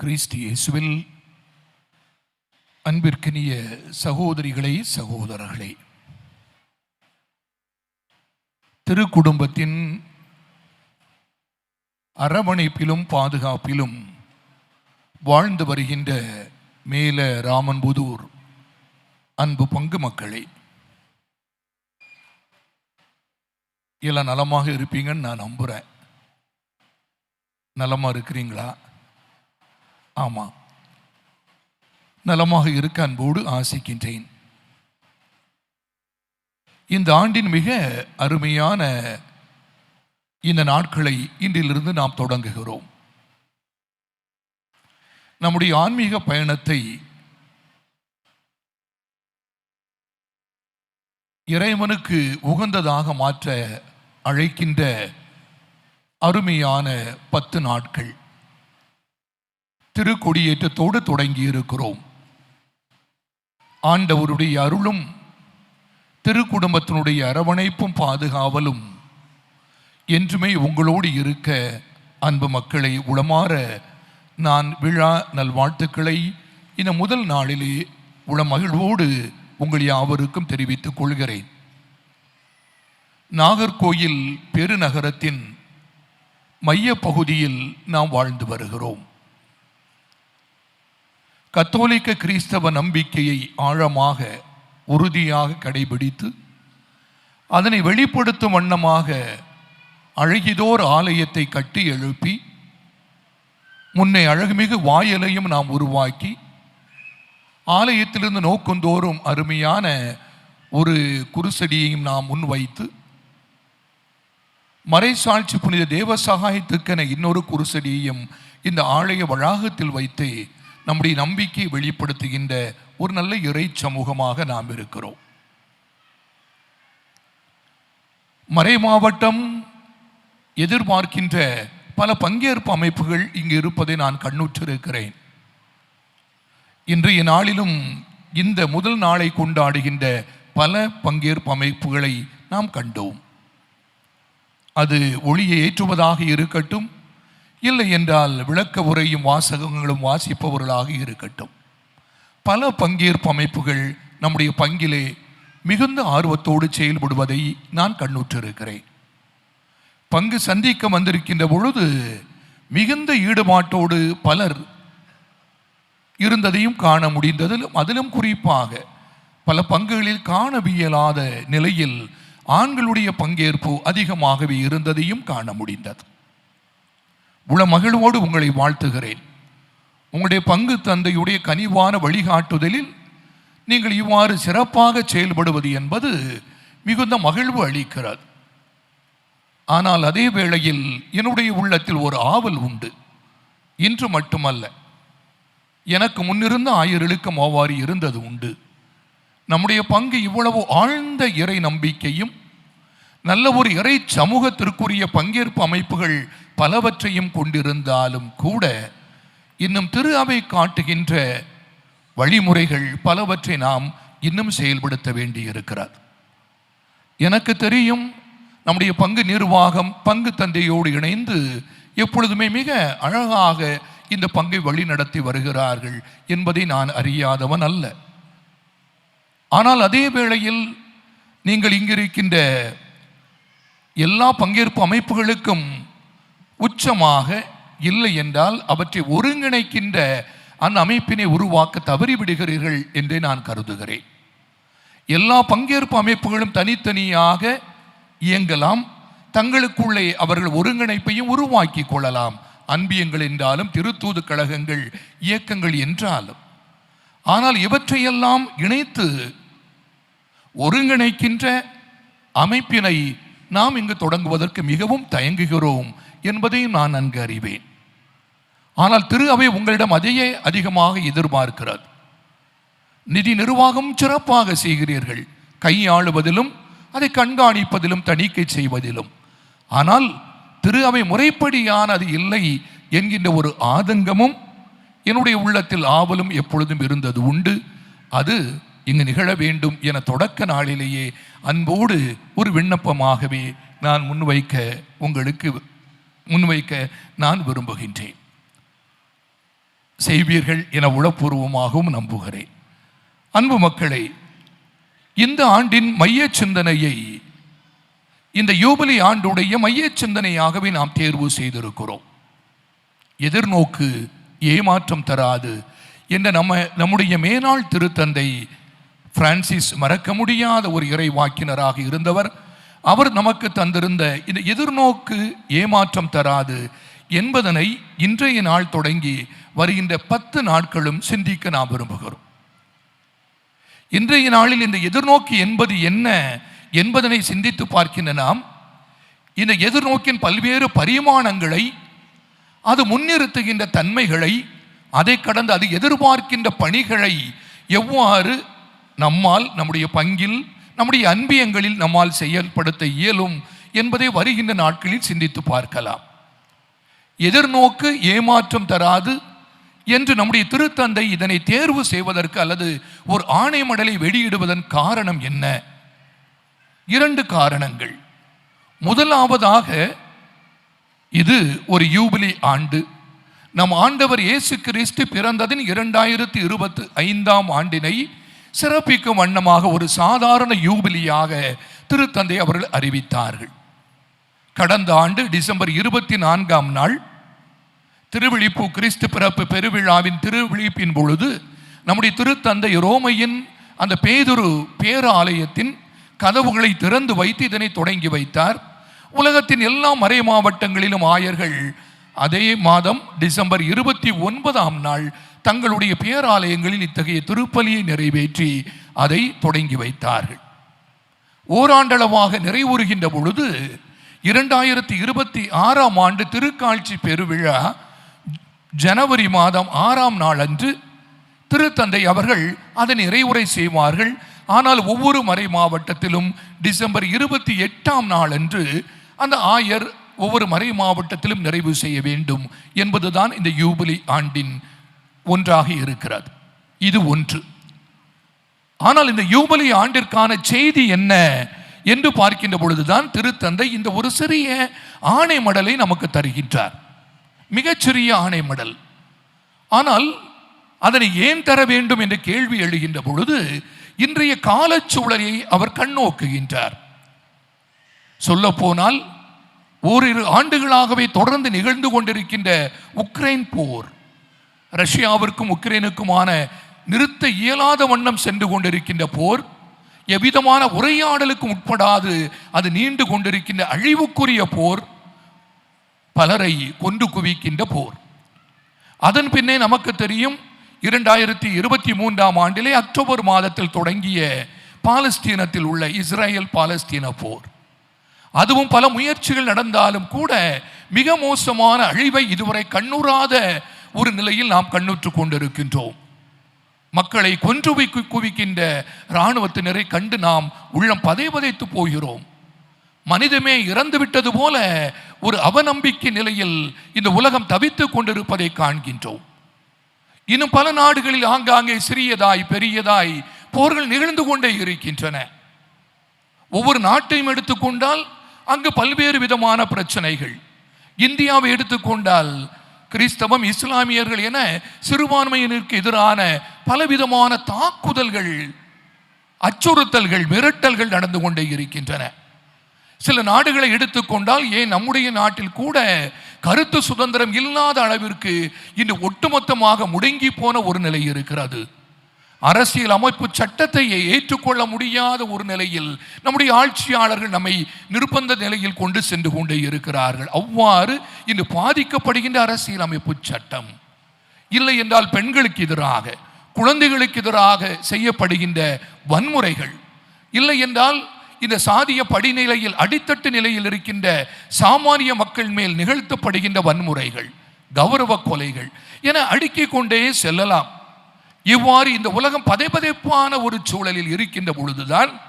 கிறிஸ்து இயேசுவில் அன்பிற்கினிய சகோதரிகளே சகோதரர்களே. திருக்குடும்பத்தின் அரவணைப்பிலும் பாதுகாப்பிலும் வாழ்ந்து வருகின்ற மேல ராமன்புதூர் அன்பு பங்கு மக்களே. எல்லாம் நலமாக இருப்பீங்கன்னு நான் நம்புகிறேன் நலமாக இருக்கிறீங்களா? ஆமாம் நலமாக இருக்க அன்போடு ஆசிக்கின்றேன். இந்த ஆண்டின் மிக அருமையான இந்த நாட்களை இன்றிலிருந்து நாம் தொடங்குகிறோம். நம்முடைய ஆன்மீக பயணத்தை இறைவனுக்கு உகந்ததாக மாற்ற அழைக்கின்ற அருமையான பத்து நாட்கள். திருக்கொடியேற்றத்தோடு தொடங்கி இருக்கிறோம் ஆண்டவருடைய அருளும் திருக்குடும்பத்தினுடைய அரவணைப்பும் பாதுகாவலும் என்றுமே உங்களோடு இருக்க அன்பு மக்களை உளமாற நான் விழா நல்வாழ்த்துக்களை இந்த முதல் நாளிலே உளமகிழ்வோடு உங்கள் யாவருக்கும் தெரிவித்துக் கொள்கிறேன். நாகர்கோயில் பெருநகரத்தின் மைய பகுதியில் நாம் வாழ்ந்து வருகிறோம். கத்தோலிக்க கிறிஸ்தவ நம்பிக்கையை ஆழமாக உறுதியாக கடைபிடித்து அதனை வெளிப்படுத்தும் வண்ணமாக அழகிதோர் ஆலயத்தை கட்டி எழுப்பி முன்னை அழகுமிகு வாயலையும் நாம் உருவாக்கி ஆலயத்திலிருந்து நோக்குந்தோறும் அருமையான ஒரு குருசடியையும் நாம் முன்வைத்து மறைசாட்சி புனித தேவ சகாயத்துக்கென இன்னொரு குருசடியையும் இந்த ஆலய வளாகத்தில் வைத்து நம்முடைய நம்பிக்கையை வெளிப்படுத்துகின்ற ஒரு நல்ல இறை சமூகமாக நாம் இருக்கிறோம். மறை மாவட்டம் எதிர்பார்க்கின்ற பல பங்கேற்பு அமைப்புகள் இங்கு இருப்பதை நான் கண்ணுற்றிருக்கிறேன். இன்றைய நாளிலும் இந்த முதல் நாளை கொண்டாடுகின்ற பல பங்கேற்பு அமைப்புகளை நாம் கண்டோம். அது ஒளியை ஏற்றுவதாக இருக்கட்டும் இல்லை என்றால் விளக்க உரையும் வாசகங்களும் வாசிப்பவர்களாக இருக்கட்டும். பல பங்கேற்பு அமைப்புகள் நம்முடைய பங்கிலே மிகுந்த ஆர்வத்தோடு செயல்படுவதை நான் கண்ணுற்றிருக்கிறேன். பங்கு சந்திக்க வந்திருக்கின்ற பொழுது மிகுந்த ஈடுபாட்டோடு பலர் இருந்ததையும் காண முடிந்ததிலும் அதிலும் குறிப்பாக பல பங்குகளில் காணவியலாத நிலையில் ஆண்களுடைய பங்கேற்பு அதிகமாகவே இருந்ததையும் காண முடிந்தது. உள்ள மகிழ்வோடு உங்களை வாழ்த்துகிறேன். உங்களுடைய பங்கு தந்தையுடைய கனிவான வழிகாட்டுதலில் நீங்கள் இவ்வாறு சிறப்பாக செயல்படுவது என்பது மிகுந்த மகிழ்வு அளிக்கிறது. ஆனால் அதே வேளையில் என்னுடைய உள்ளத்தில் ஒரு ஆவல் உண்டு. இன்று மட்டுமல்ல எனக்கு முன்னிருந்த ஆயர்களுக்கும் அவ்வாறு இருந்தது உண்டு. நம்முடைய பங்கு இவ்வளவு ஆழ்ந்த இறை நம்பிக்கையும் நல்ல ஒரு இறை சமூகத்திற்குரிய பங்கேற்பு அமைப்புகள் பலவற்றையும் கொண்டிருந்தாலும் கூட இன்னும் திரு அவை காட்டுகின்ற வழிமுறைகள் பலவற்றை நாம் இன்னும் செயல்படுத்த வேண்டியிருக்கிறார் எனக்கு தெரியும் நம்முடைய பங்கு நிர்வாகம் பங்கு தந்தையோடு இணைந்து எப்பொழுதுமே மிக அழகாக இந்த பங்கை வழி நடத்தி வருகிறார்கள் என்பதை நான் அறியாதவன் அல்ல. ஆனால் அதே வேளையில் நீங்கள் இங்கிருக்கின்ற எல்லா பங்கேற்பு அமைப்புகளுக்கும் உச்சமாக இல்லை என்றால் அவற்றை ஒருங்கிணைக்கின்ற அந்த அமைப்பினை உருவாக்க தவறிவிடுகிறீர்கள் என்றே நான் கருதுகிறேன். எல்லா பங்கேற்பு அமைப்புகளும் தனித்தனியாக இயங்கலாம். தங்களுக்குள்ளே அவர்கள் ஒருங்கிணைப்பையும் உருவாக்கி கொள்ளலாம். அன்பியங்கள் என்றாலும் திருத்தூது கழகங்கள் இயக்கங்கள் என்றாலும். ஆனால் இவற்றையெல்லாம் இணைத்து ஒருங்கிணைக்கின்ற அமைப்பினை நாம் இங்கு தொடங்குவதற்கு மிகவும் தயங்குகிறோம் என்பதையும் நான் நன்கு அறிவேன். ஆனால் திரு அவை உங்களிடம் அதையே அதிகமாக எதிர்பார்க்கிறது. நிதி நிர்வாகம் சிறப்பாக செய்கிறீர்கள். கையாளுவதிலும் அதை கண்காணிப்பதிலும் தணிக்கை செய்வதிலும். ஆனால் திரு அவை முறைப்படியானது இல்லை என்கின்ற ஒரு ஆதங்கமும் என்னுடைய உள்ளத்தில் ஆவலும் எப்பொழுதும் இருந்தது உண்டு. அது இங்கு நிகழ வேண்டும் என தொடக்க நாளிலேயே அன்போடு ஒரு விண்ணப்பமாகவே நான் முன்வைக்க உங்களுக்கு முன்வைக்க நான் விரும்புகின்றேன். செய்வீர்கள் என உளப்பூர்வமாகவும் நம்புகிறேன். அன்பு மக்களை இந்த ஆண்டின் மைய சிந்தனையை இந்த யூபிலி ஆண்டுடைய மைய சிந்தனையாகவே நாம் தேர்வு செய்திருக்கிறோம். எதிர்நோக்கு ஏமாற்றம் தராது என்ற நம்ம நம்முடைய மேனாள் திருத்தந்தை பிரான்சிஸ் மறக்க முடியாத ஒரு இறை வாக்கினராக இருந்தவர். அவர் நமக்கு தந்திருந்த இந்த எதிர்நோக்கு ஏமாற்றம் தராது என்பதனை இன்றைய நாள் தொடங்கி வருகின்ற பத்து நாட்களும் சிந்திக்க நாம் விரும்புகிறோம். இன்றைய நாளில் இந்த எதிர்நோக்கு என்பது என்ன என்பதனை சிந்தித்து பார்க்கின்ற நாம் இந்த எதிர்நோக்கின் பல்வேறு பரிமாணங்களை அது முன்னிறுத்துகின்ற தன்மைகளை அதை கடந்து அது எதிர்பார்க்கின்ற பணிகளை எவ்வாறு நம்மால் நம்முடைய பங்கில் நம்முடைய அன்பியங்களில் நம்மால் செயல்படுத்த இயலும் என்பதை வருகின்ற நாட்களில் சிந்தித்து பார்க்கலாம். எதிர்நோக்கு ஏமாற்றம் தராது என்று நம்முடைய திருத்தந்தை இதனை தேர்வு செய்வதற்கு அல்லது ஒரு ஆணைமடலை வெளியிடுவதன் காரணம் என்ன? இரண்டு காரணங்கள். முதலாவதாக இது ஒரு யூபிலி ஆண்டு. நம் ஆண்டவர் இயேசு கிறிஸ்து பிறந்ததின் இரண்டாயிரத்தி இருபத்தி ஐந்தாம் ஆண்டினை சிறப்பிக்கும் வண்ணமாக ஒரு சாதாரண யூபிலியாக திருத்தந்தை அவர்கள் அறிவித்தார்கள். கடந்த ஆண்டு டிசம்பர் இருபத்தி நான்காம் நாள் திருவிழிப்பு கிறிஸ்து பிறப்பு பெருவிழாவின் திருவிழிப்பின் பொழுது நம்முடைய திருத்தந்தை ரோமையின் அந்த பேதுரு பேராலயத்தின் கதவுகளை திறந்து வைத்து இதனை தொடங்கி வைத்தார். உலகத்தின் எல்லா மறை மாவட்டங்களிலும் ஆயர்கள் அதே மாதம் டிசம்பர் இருபத்தி ஒன்பதாம் நாள் தங்களுடைய பேராலயங்களில் இத்தகைய திருப்பலியை நிறைவேற்றி அதை தொடங்கி வைத்தார்கள். ஓராண்டளவாக நிறைவுறுகின்ற பொழுது இரண்டாயிரத்தி இருபத்தி ஆறாம் ஆண்டு திருக்காட்சி பெருவிழா ஜனவரி மாதம் ஆறாம் நாள் அன்று திருத்தந்தை அவர்கள் அதன் நிறைவுரை செய்வார்கள். ஆனால் ஒவ்வொரு மறை மாவட்டத்திலும் டிசம்பர் இருபத்தி எட்டாம் நாள் அன்று அந்த ஆயர் ஒவ்வொரு மறை மாவட்டத்திலும் நிறைவு செய்ய வேண்டும் என்பதுதான் இந்த யூபிலி ஆண்டின் ஒன்றாக இருக்கிறது. இது ஒன்று. ஆனால் இந்த யூபிலி ஆண்டிற்கான செய்தி என்ன என்று பார்க்கின்ற பொழுதுதான் திருத்தந்தை இந்த ஒரு சிறிய ஆணை மடலை நமக்கு தருகின்றார். மிகச்சிறிய ஆணை மடல். ஆனால் அதனை ஏன் தர வேண்டும் என்ற கேள்வி எழுகின்ற பொழுது இன்றைய காலச்சூழலை அவர் கண்ணோக்குகின்றார். சொல்ல போனால் ஓரிரு ஆண்டுகளாகவே தொடர்ந்து நிகழ்ந்து கொண்டிருக்கின்ற உக்ரைன் போர். ரஷ்யாவிற்கும் உக்ரைனுக்குமான நிறுத்த இயலாத வண்ணம் சென்று கொண்டிருக்கின்ற போர் எவ்விதமான உரையாடலுக்கும் உட்படாது அது நீண்டு கொண்டிருக்கின்ற அழிவுக்குரிய போர் பலரை கொண்டு குவிக்கின்ற போர். அதன் பின்னே நமக்கு தெரியும் இரண்டாயிரத்தி இருபத்தி மூன்றாம் ஆண்டிலே அக்டோபர் மாதத்தில் தொடங்கிய பாலஸ்தீனத்தில் உள்ள இஸ்ரேல் பாலஸ்தீன போர். அதுவும் பல முயற்சிகள் நடந்தாலும் கூட மிக மோசமான அழிவை இதுவரை கண்ணுறாத ஒரு நிலையில் நாம் கண்ணுற்று கொண்டிருக்கின்றோம். மக்களை கொன்று வைக்கு குவிக்கின்ற இராணுவத்தினரை கண்டு நாம் உள்ளம் பதை பதைத்து போகிறோம். மனிதமே இறந்து விட்டது போல ஒரு அவநம்பிக்கை நிலையில் இந்த உலகம் தவித்துக் கொண்டிருப்பதை காண்கின்றோம். இன்னும் பல நாடுகளில் ஆங்காங்கே சிறியதாய் பெரியதாய் போர்கள் நிகழ்ந்து கொண்டே இருக்கின்றன. ஒவ்வொரு நாட்டையும் எடுத்துக்கொண்டால் அங்கு பல்வேறு விதமான பிரச்சனைகள். இந்தியாவை எடுத்துக்கொண்டால் கிறிஸ்தவம் இஸ்லாமியர்கள் என சிறுபான்மையினருக்கு எதிரான பலவிதமான தாக்குதல்கள் அச்சுறுத்தல்கள் மிரட்டல்கள் நடந்து கொண்டே இருக்கின்றன. சில நாடுகளை எடுத்துக்கொண்டால் ஏன் நம்முடைய நாட்டில் கூட கருத்து சுதந்திரம் இல்லாத அளவிற்கு இன்று ஒட்டுமொத்தமாக முடங்கி போன ஒரு நிலை இருக்கிறது. அரசியல் அமைப்பு சட்டத்தை ஏற்றுக்கொள்ள முடியாத ஒரு நிலையில் நம்முடைய ஆட்சியாளர்கள் நம்மை நிர்பந்த நிலையில் கொண்டு சென்று கொண்டே இருக்கிறார்கள். அவ்வாறு இன்று பாதிக்கப்படுகின்ற அரசியல் அமைப்பு சட்டம் இல்லை என்றால் பெண்களுக்கு எதிராக குழந்தைகளுக்கு எதிராக செய்யப்படுகின்ற வன்முறைகள் இல்லை என்றால் இந்த சாதிய படிநிலையில் அடித்தட்டு நிலையில் இருக்கின்ற சாமானிய மக்கள் மேல் நிகழ்த்தப்படுகின்ற வன்முறைகள் கௌரவ கொலைகள் என அடுக்கிக் கொண்டே செல்லலாம். இவ்வாறு இந்த உலகம் பதைப்பதைப்பான ஒரு சூழலில் இருக்கின்ற பொழுதுதான்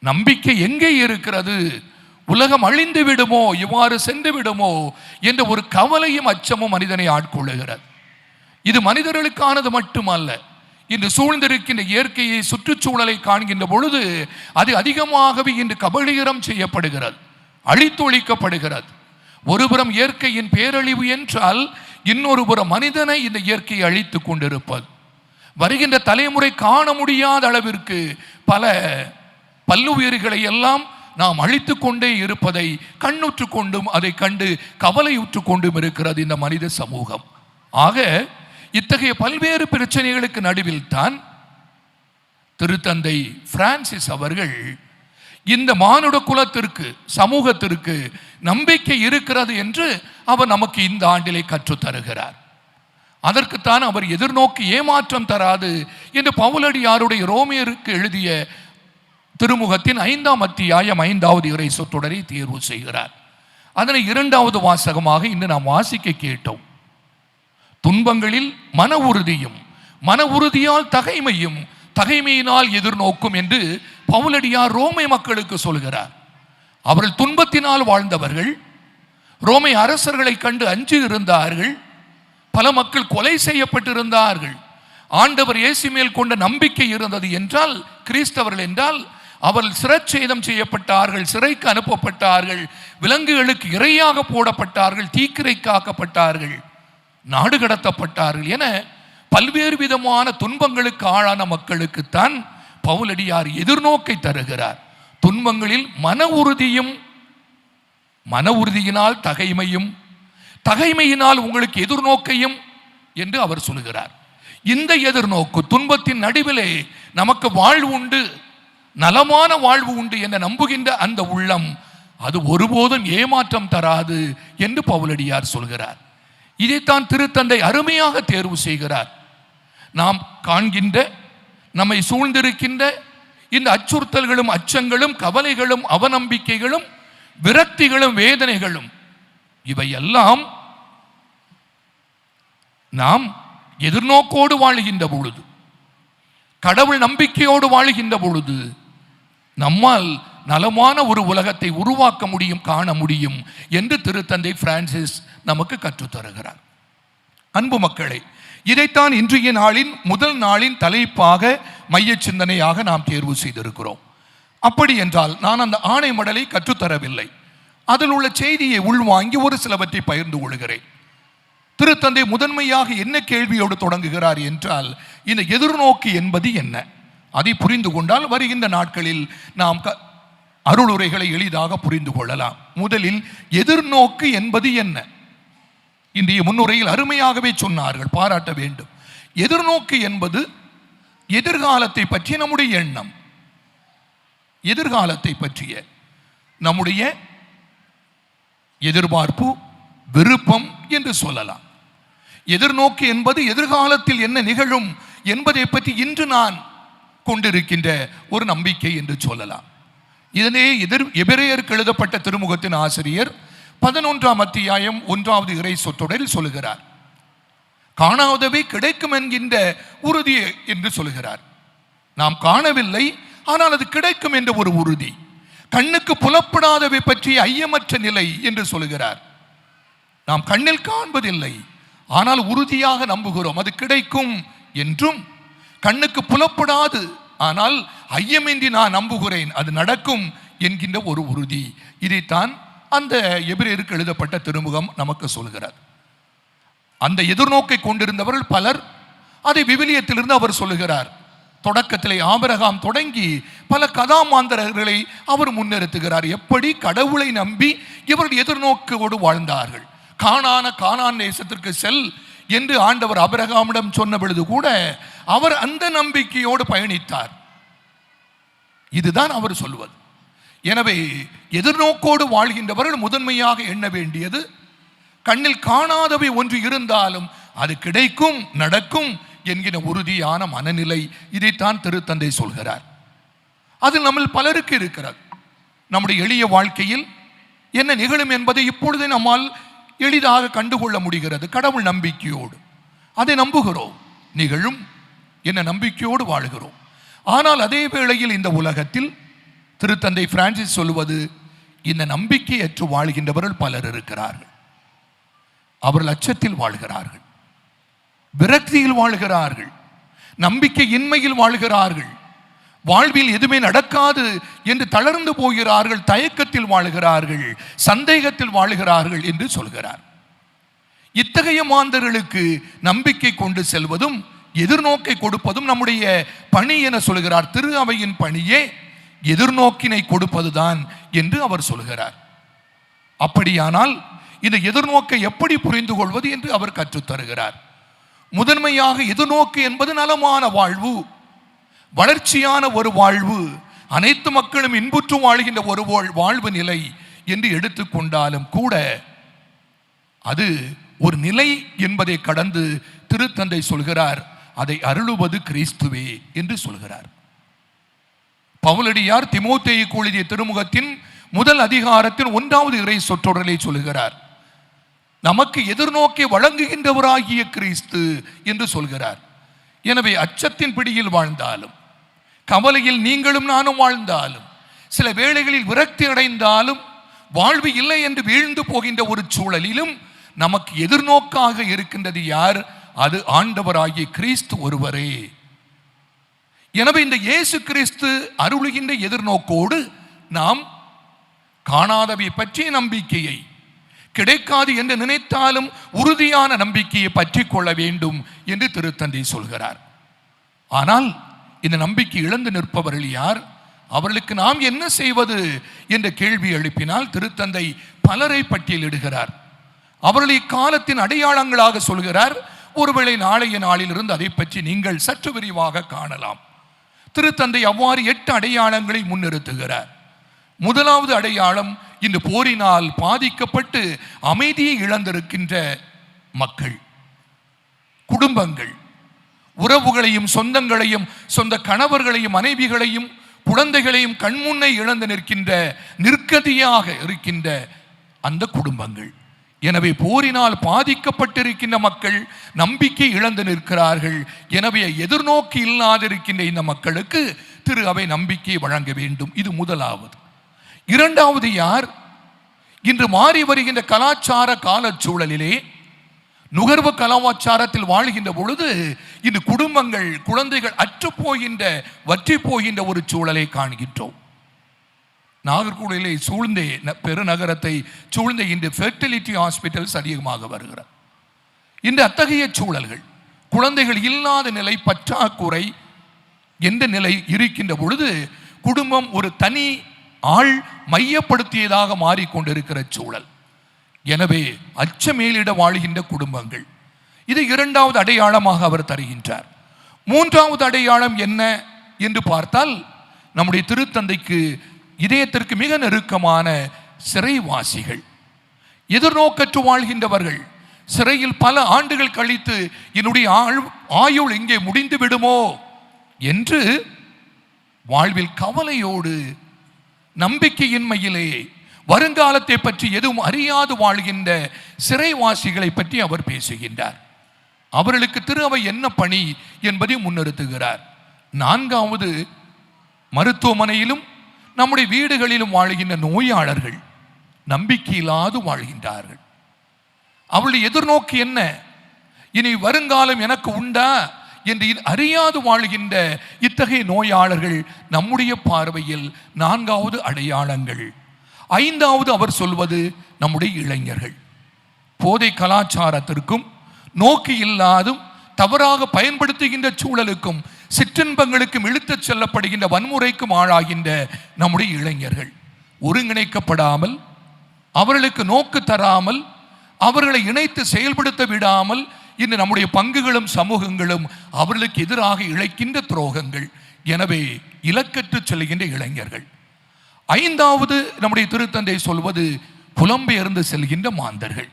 நம்பிக்கை எங்கே இருக்கிறது? உலகம் அழிந்து விடுமோ? இவ்வாறு சென்று விடுமோ? என்ற ஒரு கவலையும் அச்சமும் மனிதனை ஆட்கொள்ளுகிறது. இது மனிதர்களுக்கானது மட்டுமல்ல. இன்று சூழ்ந்திருக்கின்ற இயற்கையை சுற்றுச்சூழலை காண்கின்ற பொழுது அது அதிகமாகவே இன்று கபலீகரம் செய்யப்படுகிறது. அழித்தொழிக்கப்படுகிறது. ஒருபுறம் இயற்கையின் பேரழிவு என்றால் இன்னொரு புறம் மனிதனை இந்த இயற்கையை அழித்து கொண்டிருப்பது. வருகின்ற தலைமுறை காண முடியாத அளவிற்கு பல பல்லுயிர்களை எல்லாம் நாம் அழித்து கொண்டே இருப்பதை கண்ணுற்று கொண்டும் அதை கண்டு கவலையுற்று கொண்டும் இருக்கிறது இந்த மனித சமூகம். ஆக இத்தகைய பல்வேறு பிரச்சனைகளுக்கு நடுவில் தான் திருத்தந்தை பிரான்சிஸ் அவர்கள் இந்த மானுட குலத்திற்கு சமூகத்திற்கு நம்பிக்கை இருக்கிறது என்று அவர் நமக்கு இந்த ஆண்டிலே கற்றுத் தருகிறார் அதற்குத்தான் அவர் எதிர்நோக்கி ஏமாற்றம் தராது என்று பவுலடியாருடைய ரோமியருக்கு எழுதிய திருமுகத்தின் ஐந்தாம் அத்தியாயம் ஐந்தாவது இறை சொற்றொடரை தேர்வு செய்கிறார். அதனை இரண்டாவது வாசகமாக இன்று நாம் வாசிக்க கேட்டோம். துன்பங்களில் மன உறுதியும் மன உறுதியால் தகைமையும் தகைமையினால் எதிர்நோக்கும் என்று பவுலடியார் ரோமை மக்களுக்கு சொல்கிறார். அவர்கள் துன்பத்தினால் வாழ்ந்தவர்கள் ரோமை அரசர்களை கண்டு அஞ்சு இருந்தார்கள் பல மக்கள் கொலை செய்யப்பட்டிருந்தார்கள். ஆண்டவர் இயேசு மேல் கொண்ட நம்பிக்கை இருந்தது என்றால் கிறிஸ்தவர்கள் என்றால் அவர்கள் சிரச்சேதம் செய்யப்பட்டார்கள் சிறைக்கு அனுப்பப்பட்டார்கள் விலங்குகளுக்கு இரையாக போடப்பட்டார்கள் தீக்கிரை காக்கப்பட்டார்கள் நாடு கடத்தப்பட்டார்கள் என பல்வேறு விதமான துன்பங்களுக்கு ஆளான மக்களுக்குத்தான் பவுலடியார் எதிர்நோக்கை தருகிறார். துன்பங்களில் மன உறுதியும் மன உறுதியினால் தகைமையும் தகைமையினால் உங்களுக்கு எதிர்நோக்கையும் என்று அவர் சொல்லுகிறார் இந்த எதிர்நோக்கு துன்பத்தின் நடுவிலே நமக்கு வாழ்வு உண்டு நலமான வாழ்வு உண்டு என நம்புகின்ற அந்த உள்ளம் அது ஒருபோதும் ஏமாற்றம் தராது என்று பவுலடியார் சொல்கிறார். இதைத்தான் திருத்தந்தை அருமையாக தேர்வு செய்கிறார். நாம் காண்கின்ற நம்மை சூழ்ந்திருக்கின்ற இந்த அச்சுறுத்தல்களும் அச்சங்களும் கவலைகளும் அவநம்பிக்கைகளும் விரக்திகளும் வேதனைகளும் இவையெல்லாம் நாம் எதிர்நோக்கோடு வாழுகின்ற பொழுது கடவுள் நம்பிக்கையோடு வாழுகின்ற பொழுது நம்மால் நலமான ஒரு உலகத்தை உருவாக்க முடியும் காண முடியும் என்று திருத்தந்தை பிரான்சிஸ் நமக்கு கற்றுத் தருகிறார். அன்பு மக்களே இதைத்தான் இன்றைய நாளின் முதல் நாளின் தலைப்பாக மைய சிந்தனையாக நாம் தேர்வு செய்திருக்கிறோம். அப்படி என்றால் நான் அந்த ஆணை மடலை கற்றுத்தரவில்லை அதில் உள்ள செய்தியை உள்வாங்கி ஒரு சிலவற்றை பகிர்ந்து கொள்கிறேன். திருத்தந்தை முதன்மையாக என்ன கேள்வியோடு தொடங்குகிறார் என்றால் இந்த எதிர்நோக்கு என்பது என்ன? அதை புரிந்து கொண்டால் வருகின்ற நாட்களில் நாம் க அருளுரைகளை எளிதாக புரிந்து கொள்ளலாம். முதலில் எதிர்நோக்கு என்பது என்ன? இன்றைய முன்னுரையில் அருமையாகவே சொன்னார்கள் பாராட்ட வேண்டும். எதிர்நோக்கு என்பது எதிர்காலத்தை பற்றிய நம்முடைய எண்ணம். எதிர்காலத்தை பற்றிய நம்முடைய எதிர்பார்ப்பு விருப்பம் என்று சொல்லலாம். எதிர்நோக்கு என்பது எதிர்காலத்தில் என்ன நிகழும் என்பதை பற்றி இன்று நான் கொண்டிருக்கின்ற ஒரு நம்பிக்கை என்று சொல்லலாம். இதனே எதிர் எபிரேயருக்கு எழுதப்பட்ட திருமுகத்தின் ஆசிரியர் பதினொன்றாம் அத்தியாயம் ஒன்றாவது இறை சொற்றொடரில் சொல்லுகிறார். காணாதவை கிடைக்கும் என்கின்ற உறுதி என்று சொல்லுகிறார். நாம் காணவில்லை ஆனால் அது கிடைக்கும் என்ற ஒரு உறுதி. கண்ணுக்கு புலப்படாதவை பற்றி ஐயமற்ற நிலை என்று சொல்லுகிறார். நாம் கண்ணில் காண்பதில்லை ஆனால் உறுதியாக நம்புகிறோம். அது கிடைக்கும் என்றும் கண்ணுக்கு புலப்படாது. ஆனால் ஐயமின்றி நான் நம்புகிறேன். அது நடக்கும் என்கின்ற ஒரு உறுதி. இதைத்தான் அந்த எபிரேருக்கு எழுதப்பட்ட திருமுகம் நமக்கு சொல்கிறார். அந்த எதிர்நோக்கை கொண்டிருந்தவர்கள் பலர் அதை விவிலியத்திலிருந்து அவர் சொல்லுகிறார். தொடக்கத்திலே ஆபரகாம் தொடங்கி பல கதாமாந்தரர்களை அவர் முன்னிறுத்துகிறார். எப்படி கடவுளை நம்பி இவர்கள் எதிர்நோக்கோடு வாழ்ந்தார்கள்? காணான காணான் தேசத்திற்கு செல் என்று ஆண்டவர் அபிரகாமிடம் சொன்ன பொழுது கூட அவர் அந்த நம்பிக்கையோடு பயணித்தார். இதுதான் அவர் சொல்வது. எனவே எதிர்நோக்கோடு வாழ்கின்றவர்கள் முதன்மையாக எண்ண வேண்டியது கண்ணில் காணாதவை ஒன்று இருந்தாலும் அது கிடைக்கும் நடக்கும் என்கிற உறுதியான மனநிலை இதைத்தான் திருத்தந்தை சொல்கிறார். அது நம்ம பலருக்கு இருக்கிறது. நம்முடைய எளிய வாழ்க்கையில் என்ன நிகழும் என்பதை இப்பொழுதே நம்மால் எளிதாக கண்டுகொள்ள முடிகிறது. கடவுள் நம்பிக்கையோடு. அதை நம்புகிறோம். நிகழும். என்ன நம்பிக்கையோடு வாழ்கிறோம். ஆனால் அதே வேளையில் இந்த உலகத்தில் திருத்தந்தை பிரான்சிஸ் சொல்வது இந்த நம்பிக்கையற்று வாழ்கின்றவர்கள் பலர் இருக்கிறார்கள். அவர்கள் அச்சத்தில் வாழ்கிறார்கள். விரக்தியில் வாழ்கிறார்கள். நம்பிக்கை இன்மையில் வாழ்கிறார்கள். வாழ்வில் எதுவுமே நடக்காது என்று தளர்ந்து போகிறார்கள் தயக்கத்தில் வாழுகிறார்கள் சந்தேகத்தில் வாழுகிறார்கள் என்று சொல்கிறார். இத்தகைய மாந்தர்களுக்கு நம்பிக்கை கொண்டு செல்வதும் எதிர்நோக்கை கொடுப்பதும் நம்முடைய பணி என சொல்கிறார். திரு அவையின் பணியே எதிர்நோக்கினை கொடுப்பதுதான் என்று அவர் சொல்கிறார். அப்படியானால் இந்த எதிர்நோக்கை எப்படி புரிந்து கொள்வது என்று அவர் கற்றுத் தருகிறார் முதன்மையாக எதிர்நோக்கு என்பது நலமான வாழ்வு. வளர்ச்சியான ஒரு வாழ்வு அனைத்து மக்களும் இன்புற்று வாழ்கின்ற ஒரு வாழ்வு நிலை என்று எடுத்துக்கொண்டாலும் கூட அது ஒரு நிலை என்பதை கடந்து திருத்தந்தை சொல்கிறார் அதை அருளுவது கிறிஸ்துவே என்று சொல்கிறார். பவுலடியார் திமோத்தேயு எழுதிய திருமுகத்தின் முதல் அதிகாரத்தின் ஒன்றாவது இறை சொற்றொடரை சொல்கிறார் நமக்கு எதிர்நோக்கி வழங்குகின்றவராகிய கிறிஸ்து என்று சொல்கிறார். எனவே அச்சத்தின் பிடியில் வாழ்ந்தாலும் கவலையில் நீங்களும் நானும் வாழ்ந்தாலும் சில வேளைகளில் விரக்தி அடைந்தாலும் வாழ்வு இல்லை என்று வீழ்ந்து போகின்ற ஒரு சூழலிலும் நமக்கு எதிர்நோக்காக இருக்கின்றது யார்? அது ஆண்டவராகிய கிறிஸ்து ஒருவரே. எனவே இந்த இயேசு கிறிஸ்து அருளுகின்ற எதிர்நோக்கோடு நாம் காணாதவை பற்றிய நம்பிக்கையை கிடைக்காது என்று நினைத்தாலும் உறுதியான நம்பிக்கையை பற்றி கொள்ள வேண்டும் என்று திருத்தந்தை சொல்கிறார். ஆனால் இந்த நம்பிக்கை இழந்து நிற்பவர்கள் யார்? அவர்களுக்கு நாம் என்ன செய்வது? என்ற கேள்வி எழுப்பினால் திருத்தந்தை பலரை பட்டியலிடுகிறார் அவர்கள் இக்காலத்தின் அடையாளங்களாக சொல்கிறார். ஒருவேளை நாளைய நாளிலிருந்து அதை பற்றி நீங்கள் சற்று விரிவாக காணலாம். திருத்தந்தை அவ்வாறு எட்டு அடையாளங்களை முன்னிறுத்துகிறார். முதலாவது அடையாளம் இந்த போரினால் பாதிக்கப்பட்டு அமைதியை இழந்திருக்கின்ற மக்கள் குடும்பங்கள். உறவுகளையும் சொந்தங்களையும் சொந்த கணவர்களையும் மனைவிகளையும் குழந்தைகளையும் கண்முன்னே இழந்து நிற்கின்ற நிற்கதியாக இருக்கின்ற அந்த குடும்பங்கள். எனவே போரினால் பாதிக்கப்பட்டிருக்கின்ற மக்கள் நம்பிக்கை இழந்து நிற்கிறார்கள். எனவே எதிர்நோக்கி இல்லாதிருக்கின்ற இந்த மக்களுக்கு திரு அவை நம்பிக்கை வழங்க வேண்டும். இது முதலாவது. இரண்டாவது யார்? இன்று மாறி வருகின்ற கலாச்சார காலச்சூழலிலே நுகர்வு கலாச்சாரத்தில் வாழ்கின்ற பொழுது இந்த குடும்பங்கள் குழந்தைகள் அற்று போகின்ற வற்றி போகின்ற ஒரு சூழலை காண்கின்றோம். நாகர்கோவிலை சூழ்ந்தே பெருநகரத்தை சூழ்ந்த இந்த ஃபெர்டிலிட்டி ஹாஸ்பிட்டல்ஸ் அதிகமாக வருகிறது இந்த அத்தகைய சூழல்கள் குழந்தைகள் இல்லாத நிலை பற்றாக்குறை எந்த நிலை இருக்கின்ற பொழுது குடும்பம் ஒரு தனி ஆள் மையப்படுத்தியதாக மாறிக்கொண்டிருக்கிற சூழல். எனவே அச்சமேலிட வாழ்கின்ற குடும்பங்கள். இது இரண்டாவது அடையாளமாக அவர் தருகின்றார். மூன்றாவது அடையாளம் என்ன என்று பார்த்தால் நம்முடைய திருத்தந்தைக்கு இதயத்திற்கு மிக நெருக்கமான சிறைவாசிகள். எதிர்நோக்கற்று வாழ்கின்றவர்கள் சிறையில் பல ஆண்டுகள் கழித்து என்னுடைய ஆயுள் இங்கே முடிந்து விடுமோ என்று வாழ்வில் கவலையோடு நம்பிக்கையின்மையிலே வருங்காலத்தை பற்றி எதுவும் அறியாது வாழ்கின்ற சிறைவாசிகளை பற்றி அவர் பேசுகின்றார். அவர்களுக்கு திரு அவை என்ன பணி என்பதை முன்னிறுத்துகிறார். நான்காவது மருத்துவமனையிலும் நம்முடைய வீடுகளிலும் வாழ்கின்ற நோயாளர்கள் நம்பிக்கையில்லாது வாழ்கின்றார்கள். அவளுடைய எதிர்நோக்கு என்ன? இனி வருங்காலம் எனக்கு உண்டா என்று அறியாது வாழ்கின்ற இத்தகைய நோயாளர்கள் நம்முடைய பார்வையில் நான்காவது அடையாளங்கள். ஐந்தாவது அவர் சொல்வது நம்முடைய இளைஞர்கள். போதை கலாச்சாரத்திற்கும் நோக்கு இல்லாதும் தவறாக பயன்படுத்துகின்ற சூழலுக்கும் சிற்றின்பங்களுக்கும் இழுத்துச் செல்லப்படுகின்ற வன்முறைக்கும் ஆளாகின்ற நம்முடைய இளைஞர்கள். ஒருங்கிணைக்கப்படாமல் அவர்களுக்கு நோக்கு தராமல் அவர்களை இணைத்து செயல்படுத்த விடாமல் இன்று நம்முடைய பங்குகளும் சமூகங்களும் அவர்களுக்கு எதிராக இழைக்கின்ற துரோகங்கள். எனவே இலக்கற்று செல்கின்ற இளைஞர்கள். ஐந்தாவது நம்முடைய திருத்தந்தை சொல்வது புலம்பெயர்ந்து செல்கின்ற மாந்தர்கள்.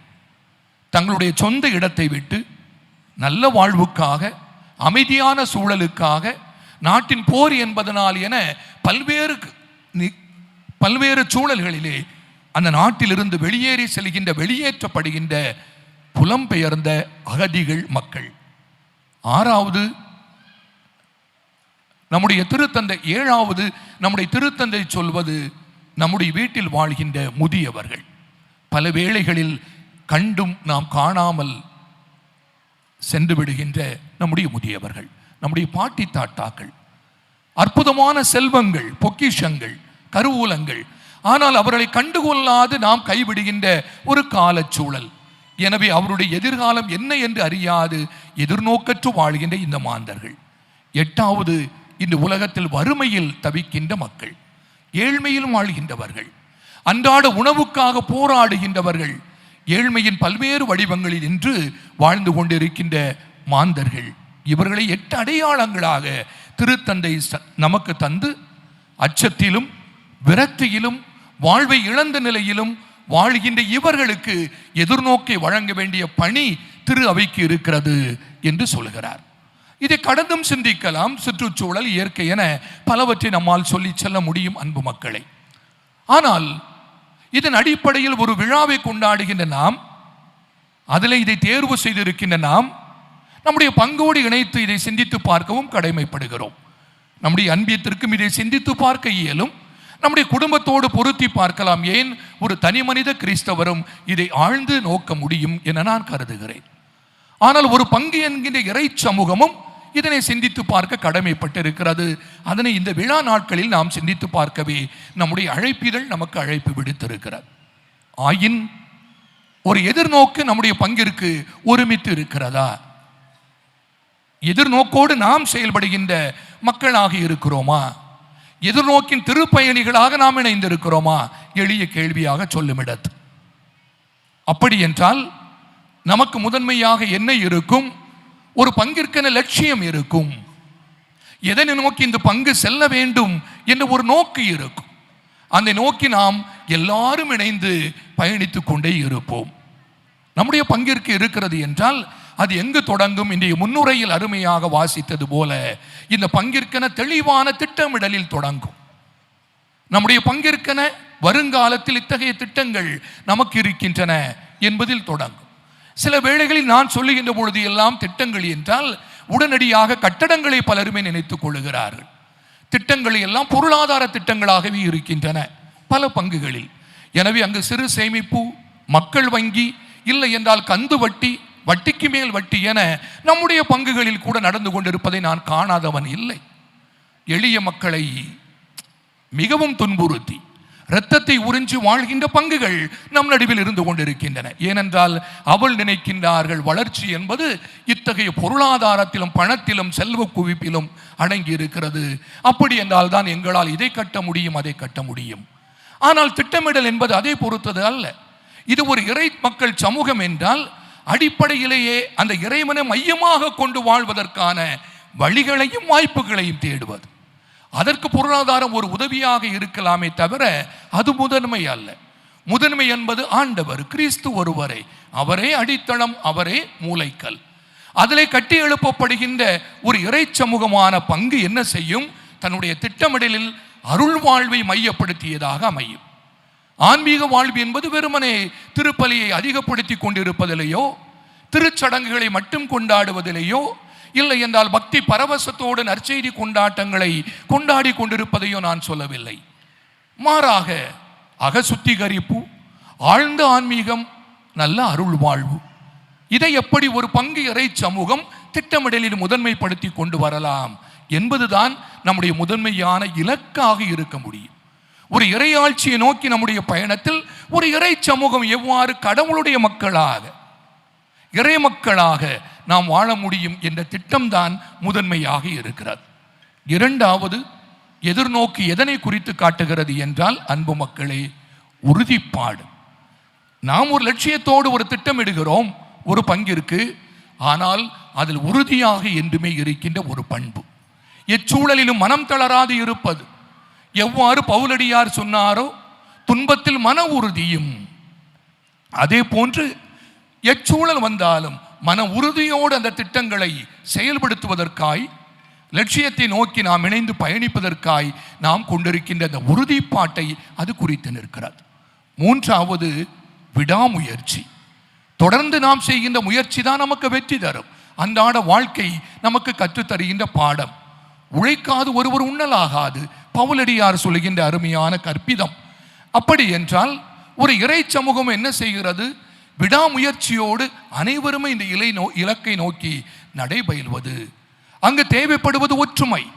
தங்களுடைய சொந்த இடத்தை விட்டு நல்ல வாழ்வுக்காக அமைதியான சூழலுக்காக நாட்டின் போர் என்பதனால் என பல்வேறு பல்வேறு சூழல்களிலே அந்த நாட்டிலிருந்து வெளியேறி செல்கின்ற வெளியேற்றப்படுகின்ற புலம்பெயர்ந்த அகதிகள் மக்கள். ஆறாவது நம்முடைய திருத்தந்தை ஏழாவது நம்முடைய திருத்தந்தை சொல்வது நம்முடைய வீட்டில் வாழ்கின்ற முதியவர்கள் பல வேளைகளில் கண்டும் நாம் காணாமல் சென்று விடுகின்ற நம்முடைய முதியவர்கள் நம்முடைய பாட்டி தாத்தாக்கள். அற்புதமான செல்வங்கள் பொக்கிஷங்கள் கருவூலங்கள். ஆனால் அவர்களை கண்டுகொள்ளாது நாம் கைவிடுகின்ற ஒரு காலச்சூழல். எனவே அவருடைய எதிர்காலம் என்ன என்று அறியாது எதிர்நோக்கற்று வாழ்கின்ற இந்த மாந்தர்கள். எட்டாவது இந்த உலகத்தில் வறுமையில் தவிக்கின்ற மக்கள் ஏழ்மையிலும் வாழ்கின்றவர்கள் அன்றாட உணவுக்காக போராடுகின்றவர்கள் ஏழ்மையின் பல்வேறு வடிவங்களில் இன்று வாழ்ந்து கொண்டிருக்கின்ற மாந்தர்கள். இவர்களை எட்டு அடையாளங்களாக திருத்தந்தை நமக்கு தந்து அச்சத்திலும் விரக்தியிலும் வாழ்வை இழந்த நிலையிலும் வாழ்கின்ற இவர்களுக்கு எதிர்நோக்கை வழங்க வேண்டிய பணி திரு அவைக்கு இருக்கிறது என்று சொல்கிறார். இதை கடந்தும் சிந்திக்கலாம் சுற்றுச்சூழல் இயற்கை என பலவற்றை நம்மால் சொல்லி செல்ல முடியும் அன்பு மக்களை. ஆனால் இதன் அடிப்படையில் ஒரு விழாவை கொண்டாடுகின்ற நாம் அதில் இதை தேர்வு செய்திருக்கின்ற நாம் நம்முடைய பங்கோடு இணைத்து இதை சிந்தித்து பார்க்கவும் கடமைப்படுகிறோம். நம்முடைய அன்பியத்திற்கும் இதை சிந்தித்து பார்க்க இயலும். நம்முடைய குடும்பத்தோடு பொருத்தி பார்க்கலாம். ஏன்? ஒரு தனி மனித கிறிஸ்தவரும் இதை ஆழ்ந்து நோக்க முடியும் என நான் கருதுகிறேன். ஆனால் ஒரு பங்கு என்கின்ற இறை சமூகமும் இதனை சிந்தித்து பார்க்க கடமைப்பட்டிருக்கிறது. அதனை இந்த விழா நாட்களில் நாம் சிந்தித்து பார்க்கவே நம்முடைய அழைப்பிதழ் நமக்கு அழைப்பு விடுத்திருக்கிறது. ஆயின் ஒரு எதிர்நோக்கு நம்முடைய பங்கிற்கு ஒருமித்து இருக்கிறதா? எதிர்நோக்கோடு நாம் செயல்படுகின்ற மக்களாக இருக்கிறோமா? எதிர்நோக்கின் திருப்பயணிகளாக நாம் இணைந்திருக்கிறோமா? எளிய கேள்வியாக சொல்லுமிடத். அப்படி என்றால் நமக்கு முதன்மையாக என்ன இருக்கும்? ஒரு பங்கிற்கென லட்சியம் இருக்கும். எதனை நோக்கி இந்த பங்கு செல்ல வேண்டும் என்ற ஒரு நோக்கு இருக்கும். அந்த நோக்கி நாம் எல்லாரும் இணைந்து பயணித்து கொண்டே இருப்போம். நம்முடைய பங்கிற்கு இருக்கிறது என்றால் அது எங்கு தொடங்கும்? இன்றைய முன்னுரையில் அருமையாக வாசித்தது போல இந்த பங்கிற்கென தெளிவான திட்டமிடலில் தொடங்கும். நம்முடைய பங்கிற்கென வருங்காலத்தில் இத்தகைய திட்டங்கள் நமக்கு இருக்கின்றன என்பதில் தொடங்கும். சில வேளைகளில் நான் சொல்லுகின்ற பொழுது எல்லாம் திட்டங்கள் என்றால் உடனடியாக கட்டடங்களை பலருமே நினைத்துக் கொள்ளுகிறார்கள். திட்டங்கள் எல்லாம் பொருளாதார திட்டங்களாகவே இருக்கின்றன பல பங்குகளில். எனவே அங்கு சிறு சேமிப்பு மக்கள் வங்கி இல்லை என்றால் கந்து வட்டி வட்டிக்கு மேல் வட்டி என நம்முடைய பங்குகளில் கூட நடந்து கொண்டிருப்பதை நான் காணாதவன் இல்லை. எளிய மக்களை மிகவும் துன்புறுத்தி இரத்தத்தை உறிஞ்சி வாழ்கின்ற பங்குகள் நம் நடுவில் இருந்து கொண்டிருக்கின்றன. ஏனென்றால் அவள் நினைக்கின்றார்கள் வளர்ச்சி என்பது இத்தகைய பொருளாதாரத்திலும் பணத்திலும் செல்வ குவிப்பிலும் அடங்கி இருக்கிறது அப்படி என்றால் தான் எங்களால் இதை கட்ட முடியும் அதை கட்ட முடியும். ஆனால் திட்டமிடல் என்பது அதை பொறுத்தது அல்ல. இது ஒரு இறை மக்கள் சமூகம் என்றால் அடிப்படையிலேயே அந்த இறைவனை மையமாக கொண்டு வாழ்வதற்கான வழிகளையும் வாய்ப்புகளையும் தேடுவது. அதற்கு பொருளாதாரம் ஒரு உதவியாக இருக்கலாமே தவிர அது முதன்மை அல்ல. முதன்மை என்பது ஆண்டவர் கிறிஸ்து ஒருவரே. அவரே அடித்தளம் அவரே மூலைக்கல் அதிலே கட்டி எழுப்பப்படுகின்ற ஒரு இறை சமூகமான பங்கு என்ன செய்யும்? தன்னுடைய திட்டமிடலில் அருள் வாழ்வை மையப்படுத்தியதாக அமையும். ஆன்மீக வாழ்வு என்பது வெறுமனே திருப்பலியை அதிகப்படுத்தி கொண்டிருப்பதிலேயோ திருச்சடங்குகளை மட்டும் கொண்டாடுவதிலேயோ இல்லை என்றால் பக்தி பரவசத்தோடு நற்செய்தி கொண்டாட்டங்களை கொண்டாடி கொண்டிருப்பதையும் நான் சொல்லவில்லை. மாறாக அக சுத்திகரிப்பு ஆழ்ந்த ஆன்மீகம் நல்ல அருள் வாழ்வு. இதை எப்படி ஒரு பங்கு இறை சமூகம் திட்டமிடலில் முதன்மைப்படுத்தி கொண்டு வரலாம் என்பதுதான் நம்முடைய முதன்மையான இலக்காக இருக்க முடியும். ஒரு இறையாட்சியை நோக்கி நம்முடைய பயணத்தில் ஒரு இறை சமூகம் எவ்வாறு கடவுளுடைய மக்களாக இறை மக்களாக நாம் வாழ முடியும் என்ற திட்டம்தான் முதன்மையாக இருக்கிறது. இரண்டாவது எதிர்நோக்கு எதனை குறித்து காட்டுகிறது என்றால் அன்பு மக்களே உறுதிப்பாடு. நாம் ஒரு லட்சியத்தோடு ஒரு திட்டமிடுகிறோம் ஒரு பங்கிற்கு ஆனால் அதில் உறுதியாக என்றுமே இருக்கின்ற ஒரு பண்பு. எச்சூழலிலும் மனம் தளராது இருப்பது. எவ்வாறு பவுலடியார் சொன்னாரோ துன்பத்தில் மன உறுதியும். அதே போன்று எச்சூழல் வந்தாலும் மன உறுதியோடு அந்த திட்டங்களை செயல்படுத்துவதற்காய் லட்சியத்தை நோக்கி நாம் இணைந்து பயணிப்பதற்காய் நாம் கொண்டிருக்கின்ற அந்த உறுதிப்பாட்டை அது குறித்து நிற்கிறது. மூன்றாவது விடாமுயற்சி. தொடர்ந்து நாம் செய்கின்ற முயற்சி தான் நமக்கு வெற்றி தரும். அன்றாட வாழ்க்கை நமக்கு கற்றுத்தருகின்ற பாடம். உழைக்காது ஒருவர் உண்ணலாகாது. பவுலடியார் சொல்லுகின்ற அருமையான கற்பிதம். அப்படி என்றால் ஒரு இறை சமூகம் என்ன செய்கிறது? விடாமுயற்சியோடு அனைவருமே இந்த இலை நோ இலக்கை நோக்கி நடைபயில்வது. அங்கு தேவைப்படுவது ஒற்றுமை.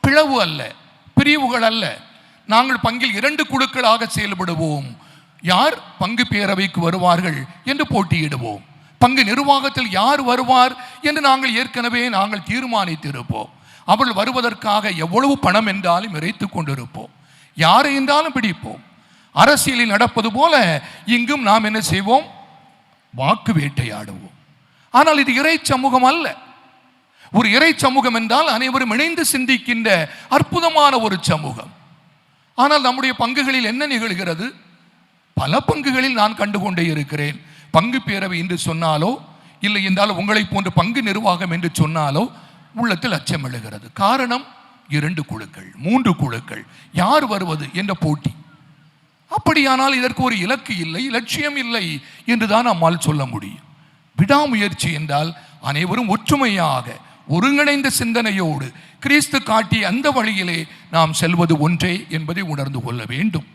பிளவு அல்ல பிரிவுகள் அல்ல. நாங்கள் பங்கில் இரண்டு குழுக்களாக செயல்படுவோம். யார் பங்கு பேரவைக்கு வருவார்கள் என்று போட்டியிடுவோம். பங்கு நிர்வாகத்தில் யார் வருவார் என்று நாங்கள் ஏற்கனவே நாங்கள் தீர்மானித்திருப்போம். அவள் வருவதற்காக எவ்வளவு பணம் என்றாலும் இறைத்து கொண்டிருப்போம். யாரை என்றாலும் பிடிப்போம். அரசியலில் நடப்பது போல இங்கும் நாம் என்ன செய்வோம்? வாக்கு வேட்டையாடுவோம். ஆனால் இது இறை சமூகம் அல்ல. ஒரு இறை சமூகம் என்றால் அனைவரும் இணைந்து சிந்திக்கின்ற அற்புதமான ஒரு சமூகம். ஆனால் நம்முடைய பங்குகளில் என்ன நிகழ்கிறது? பல பங்குகளில் நான் கண்டுகொண்டே இருக்கிறேன். பங்கு பேரவை என்று சொன்னாலோ இல்லை என்றால் உங்களைப் போன்ற பங்கு நிர்வாகம் என்று சொன்னாலோ உள்ளத்தில் அச்சம் எழுகிறது. காரணம் இரண்டு குழுக்கள் மூன்று குழுக்கள். யார் வருவது என்ற போட்டி. அப்படியானால் இதற்கு ஒரு இலக்கு இல்லை இலட்சியம் இல்லை என்றுதான் நம்மால் சொல்ல முடியும். விடாமுயற்சி என்றால் அனைவரும் ஒற்றுமையாக ஒருங்கிணைந்த சிந்தனையோடு கிறிஸ்து காட்டிய அந்த வழியிலே நாம் செல்வது ஒன்றே என்பதை உணர்ந்து கொள்ள வேண்டும்.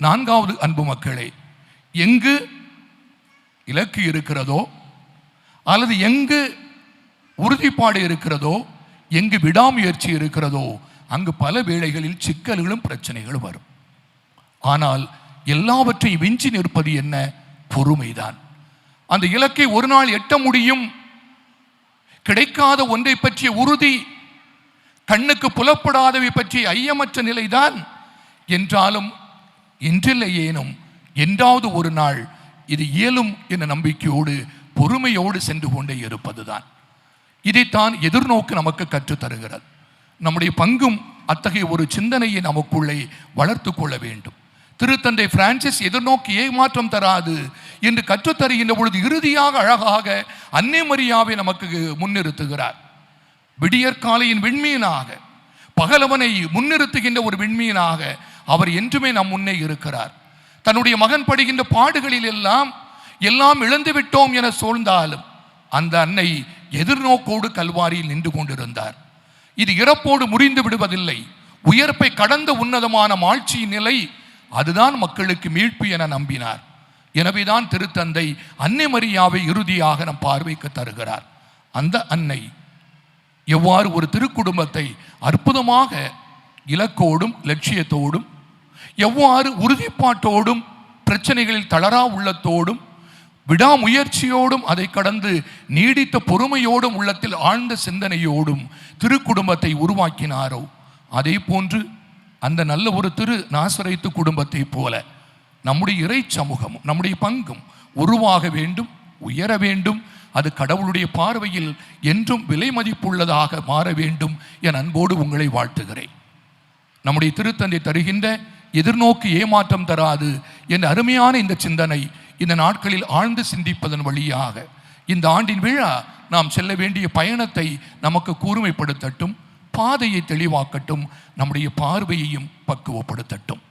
நான்காவது அன்பு மக்களே எங்கு இலக்கு இருக்கிறதோ அல்லது எங்கு உறுதிப்பாடு இருக்கிறதோ எங்கு விடாமுயற்சி இருக்கிறதோ அங்கு பல வேளைகளில் சிக்கல்களும் பிரச்சனைகளும் வரும். ஆனால் எல்லாவற்றையும் விஞ்சி நிற்பது என்ன? பொறுமைதான். அந்த இலக்கை ஒரு நாள் எட்ட முடியும். கிடைக்காத ஒன்றை பற்றிய உறுதி கண்ணுக்கு புலப்படாதவை பற்றிய ஐயமற்ற நிலைதான். என்றாலும் இன்றில்லை ஏனும் என்றாவது ஒரு நாள் இது இயலும் என்ற நம்பிக்கையோடு பொறுமையோடு சென்று கொண்டே இருப்பதுதான். இதைத்தான் எதிர்நோக்கு நமக்கு கற்றுத் தருகிறது. நம்முடைய பங்கும் அத்தகைய ஒரு சிந்தனையை நமக்குள்ளே வளர்த்து கொள்ள வேண்டும். திருத்தந்தை பிரான்சிஸ் எதிர்நோக்கி ஏமாற்றம் தராது என்று கற்றுத்தருகின்ற பொழுது இறுதியாக அழகாக அன்னை மரியாவை நமக்கு முன்னிறுத்துகிறார். விடியற்காலையின் விண்மீனாக பகலவனை முன்னிறுத்துகின்ற ஒரு விண்மீனாக அவர் என்றுமே நம் முன்னே இருக்கிறார். தன்னுடைய மகன் படுகின்ற பாடுகளில் எல்லாம் எல்லாம் இழந்து விட்டோம் என சூழ்ந்தாலும் அந்த அன்னை எதிர்நோக்கோடு கல்வாரியில் நின்று கொண்டிருந்தார். இது இறப்போடு முறிந்து விடுவதில்லை. உயர்ப்பை கடந்த உன்னதமான மாட்சியின் நிலை அதுதான் மக்களுக்கு மீட்பு என நம்பினார். எனவேதான் திருத்தந்தை அன்னை மரியாவை இறுதியாக நம் பார்வைக்கு தருகிறார். அந்த அன்னை எவ்வாறு ஒரு திருக்குடும்பத்தை அற்புதமாக இலக்கோடும் லட்சியத்தோடும் எவ்வாறு உறுதிப்பாட்டோடும் பிரச்சனைகளில் தளரா உள்ளத்தோடும் விடாமுயற்சியோடும் அதை கடந்து நீடித்த பொறுமையோடும் உள்ளத்தில் ஆழ்ந்த சிந்தனையோடும் திருக்குடும்பத்தை உருவாக்கினாரோ? அதே போன்று அந்த நல்ல ஒரு திரு நாசரைத்து குடும்பத்தை போல நம்முடைய இறை சமூகமும் நம்முடைய பங்கும் உருவாக வேண்டும் உயர வேண்டும். அது கடவுளுடைய பார்வையில் என்றும் விலை மதிப்புள்ளதாக மாற வேண்டும் என் அன்போடு உங்களை வாழ்த்துகிறேன். நம்முடைய திருத்தந்தை தருகின்ற எதிர்நோக்கு ஏமாற்றம் தராது என்ற அருமையான இந்த சிந்தனை இந்த நாட்களில் ஆழ்ந்து சிந்திப்பதன் வழியாக இந்த ஆண்டின் விழா நாம் செல்ல வேண்டிய பயணத்தை நமக்கு கூர்மைப்படுத்தட்டும். பாதையை தெளிவாக்கட்டும் நம்முடைய பார்வையையும் பக்குவப்படுத்தட்டும்.